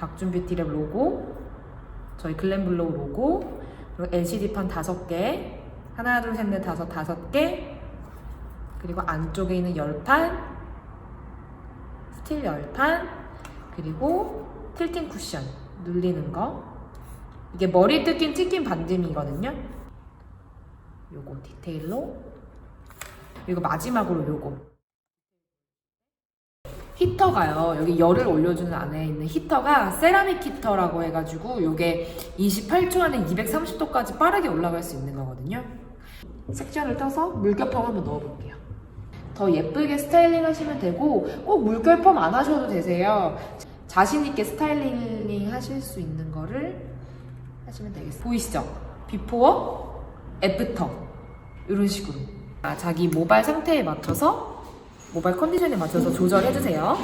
박준뷰티랩 로고, 저희 글램블로우 로고, 그리고 LCD판 다섯 개, 하나, 둘, 셋, 넷, 다섯, 다섯 개, 그리고 안쪽에 있는 열판, 스틸 열판, 그리고 틸팅 쿠션 눌리는 거. 이게 머리 뜯긴 치킨 반쯤이거든요. 요거 디테일로. 그리고 마지막으로 요거. 히터가요. 여기 열을 올려주는 안에 있는 히터가 세라믹 히터라고 해가지고 요게 28초 안에 230도까지 빠르게 올라갈 수 있는 거거든요. 섹션을 떠서 물결펌 한번 넣어볼게요. 더 예쁘게 스타일링 하시면 되고 꼭 물결펌 안 하셔도 되세요. 자신 있게 스타일링 하실 수 있는 거를 하시면 되겠어요. 보이시죠? 비포어, 애프터 이런 식으로 아, 자기 모발 상태에 맞춰서 모발 컨디션에 맞춰서 조절해 주세요.